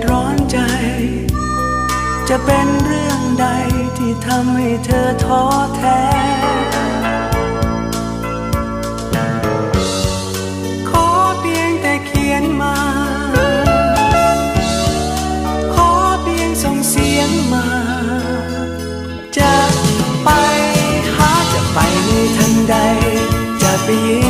ดร้อนใจ จะเป็นเรื่องใดที่ทำให้เธอท้อแท้ขอเพียงแต่เขียนมาขอเพียงส่งเสียงมาจะไปหาจะไปในทันใด จะไปยืน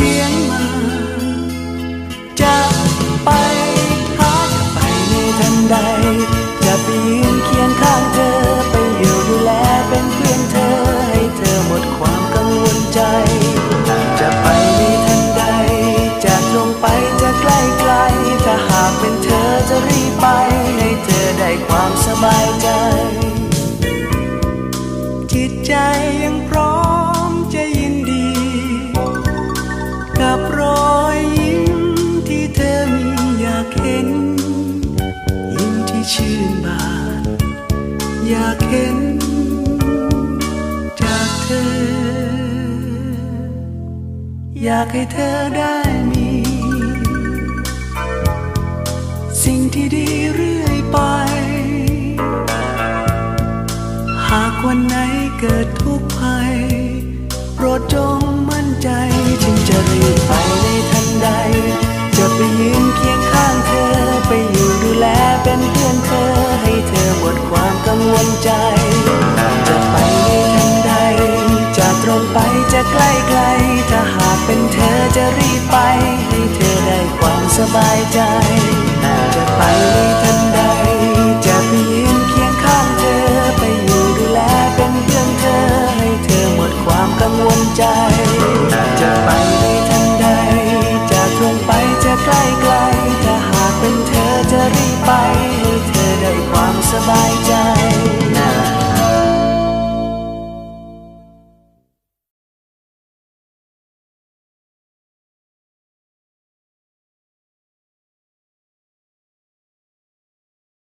สียงมาจะไปหาจะไปในทันใด จะไปยืนเคียงข้างเธอไปอยู่ดูแลเป็นเพื่อนเธอ ให้เธอหมดความกังวลใจ จะไปในทันใด จะตรงไปจะใกล้ไกลถ้าหากเป็นเธอจะรีบไป ให้เธอได้ความสบายใจ จิตใจ อ อยากให้เธอได้มี สิ่งที่ดีเรื่อยไป หากวันไหนเกิดทุกข์ภัย โปรดจงมั่นใจ ฉันจะรีบไปในทันใด ใกล้ๆถ้าหากเป็นเธอจะรีบไป ให้เธอได้ความสบายใจ